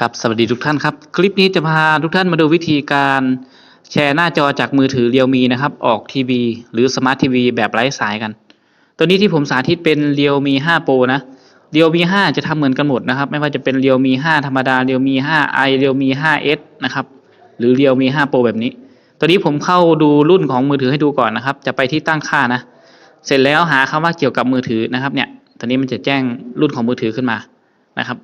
ครับสวัสดีทุกท่านครับ คลิปนี้จะพาทุกท่านมาดูวิธีการแชร์หน้าจอจากมือถือเรียวมีนะครับ ออกทีวีหรือสมาร์ททีวีแบบไร้สายกัน ตัวนี้ที่ผมสาธิตเป็นเรียวมี5 Pro นะเรียวมี5จะทำเหมือนกันหมดนะครับ ไม่ว่าจะเป็นเรียวมี5ธรรมดาเรียวมี 5 i เรียวมี 5 s นะครับหรือเรียวมี5 Pro แบบนี้ ตัวนี้ผมเข้าดูรุ่นของมือถือให้ดูก่อนนะครับ จะไปที่ตั้งค่านะ เสร็จแล้วหาคำว่าเกี่ยวกับมือถือนะครับเนี่ยตอนนี้มันจะแจ้งรุ่นของมือถือขึ้นมานะครับ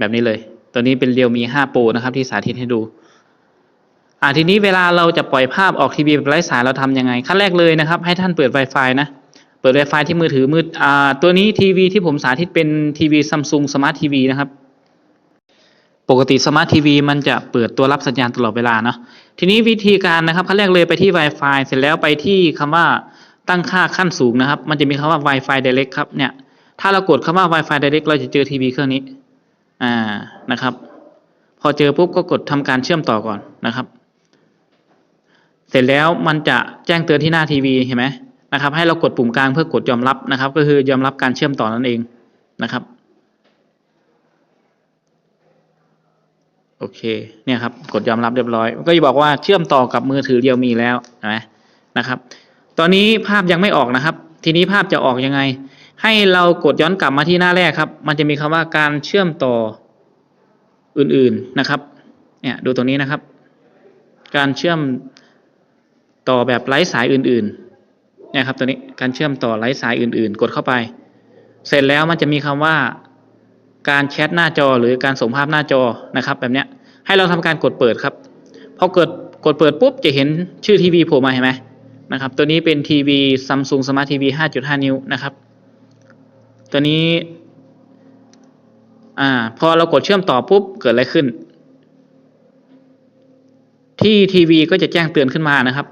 แบบนี้เลย ตัวนี้เป็นเรียวมี 5 Pro นะครับที่สาธิตให้ดูอ่าทีนี้เวลาเราจะปล่อยภาพออกทีวีแบบไร้สายเราทำยังไง ขั้นแรกเลยนะครับ ให้ท่านเปิด Wi-Fi นะ เปิด Wi-Fi ที่มือถือมืออ่าตัวนี้ทีวีที่ผมสาธิตเป็นทีวีซัมซุงสมาร์ททีวีนะครับ ปกติสมาร์ททีวีมันจะเปิดตัวรับสัญญาณตลอดเวลาเนาะทีนี้วิธีการนะครับขั้นแรกเลยไปที่ Wi-Fi เสร็จแล้วไปที่คำว่าตั้งค่าขั้นสูงนะครับ มันจะมีคำว่า Wi-Fi Direct ครับเนี่ยถ้าเรากดคำว่า Wi-Fi Direct เราจะเจอทีวีเครื่องนี้ อ่านะครับ พอเจอปุ๊บก็กดทำการเชื่อมต่อก่อนนะครับ เสร็จแล้วมันจะแจ้งเตือนที่หน้าทีวีเห็นไหมนะครับ ให้เรากดปุ่มกลางเพื่อกดยอมรับนะครับ ก็คือยอมรับการเชื่อมต่อนั่นเองนะครับโอเคเนี่ยครับกดยอมรับเรียบร้อย ก็จะบอกว่าเชื่อมต่อกับมือถือเรียวมีแล้วเห็นไหมนะครับ ตอนนี้ภาพยังไม่ออกนะครับ ทีนี้ภาพจะออกยังไง ให้เรากดย้อนกลับมาที่หน้าแรกครับ มันจะมีคำว่าการเชื่อมต่ออื่นๆนะครับเนี่ยดูตรงนี้นะครับ การเชื่อมต่อแบบไร้สายอื่นๆเนี่ยครับตัวนี้การเชื่อมต่อไร้สายอื่นๆ กดเข้าไป เสร็จแล้วมันจะมีคำว่า การแชทหน้าจอหรือการส่งภาพหน้าจอนะครับ แบบเนี้ยให้เราทำการกดเปิดครับพอเกิดกดเปิดปุ๊บจะเห็นชื่อทีวีโผล่มาเห็นไหมนะครับตัวนี้เป็นทีวีซัมซุงสมาร์ททีวี5.5 นิ้วนะครับ ตัวนี้ อ่า พอเรากดเชื่อมต่อปุ๊บ เกิดอะไรขึ้น ที่ทีวีก็จะแจ้งเตือนขึ้นมานะครับ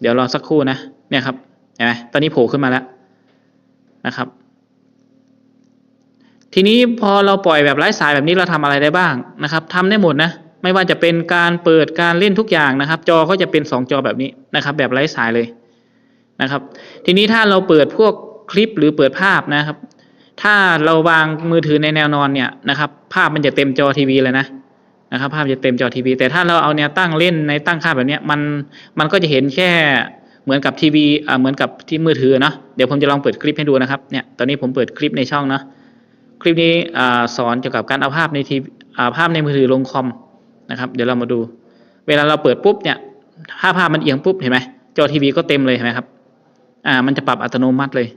เดี๋ยวรอสักครู่นะ เนี่ยครับ เห็นไหมตอนนี้โผล่ขึ้นมาแล้วนะครับ ทีนี้พอเราปล่อยแบบไร้สายแบบนี้เราทำอะไรได้บ้างนะครับทำได้หมดนะ ไม่ว่าจะเป็นการเปิดการเล่นทุกอย่างนะครับ จอก็จะเป็นสองจอแบบนี้นะครับ แบบไร้สายเลยนะครับ ทีนี้ถ้าเราเปิดพวกคลิปหรือเปิดภาพนะครับ ถ้าเราวางมือถือในแนวนอนเนี่ยนะครับ ภาพมันจะเต็มจอทีวีเลยนะนะครับ ภาพจะเต็มจอทีวีแต่ถ้าเราเอาแนวตั้งเล่นในตั้งค่าแบบนี้มันมันก็จะเห็นแค่เหมือนกับทีวีอ่าเหมือนกับที่มือถือเนาะเดี๋ยวผมจะลองเปิดคลิปให้ดูนะครับเนี่ยตอนนี้ผมเปิดคลิปในช่องเนาะคลิปนี้อ่าสอนเกี่ยวกับการเอาภาพในทีอ่าภาพในมือถือลงคอมนะครับ เดี๋ยวเรามาดู เวลาเราเปิดปุ๊บเนี่ยถ้าภาพมันเอียงปุ๊บเห็นไหมจอทีวีก็เต็มเลยเห็นไหมครับอ่ามันจะปรับอัตโนมัติเลย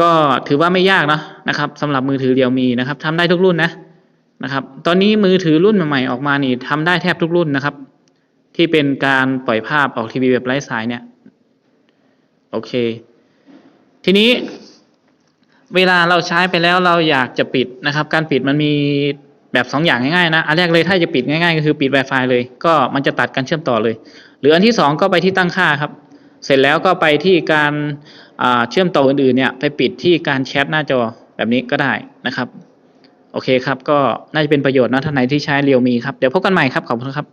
ก็ถือว่าไม่ยากเนาะนะครับสำหรับมือถือเรียวมีนะครับทำได้ทุกรุ่นนะนะครับ ตอนนี้มือถือรุ่นใหม่ๆออกมานี่ทำได้แทบทุกรุ่นนะครับ ที่เป็นการปล่อยภาพออกทีวีแบบไร้สายเนี่ยโอเค ทีนี้เวลาเราใช้ไปแล้วเราอยากจะปิดนะครับ การปิดมันมีแบบสองอย่างง่ายๆนะ อันแรกเลยถ้าจะปิดง่ายๆ ก็คือปิด Wi-Fi เลย ก็มันจะตัดการเชื่อมต่อเลย หรืออันที่สองก็ไปที่ตั้งค่าครับ เสร็จแล้วก็ไปที่การเชื่อมต่ออื่นๆเนี่ยไปปิดที่การแชทหน้าจอแบบนี้ก็ได้นะครับ โอเคครับ ก็น่าจะเป็นประโยชน์นะท่านไหนที่ใช้เรียวมีครับ เดี๋ยวพบกันใหม่ครับ ขอบคุณครับ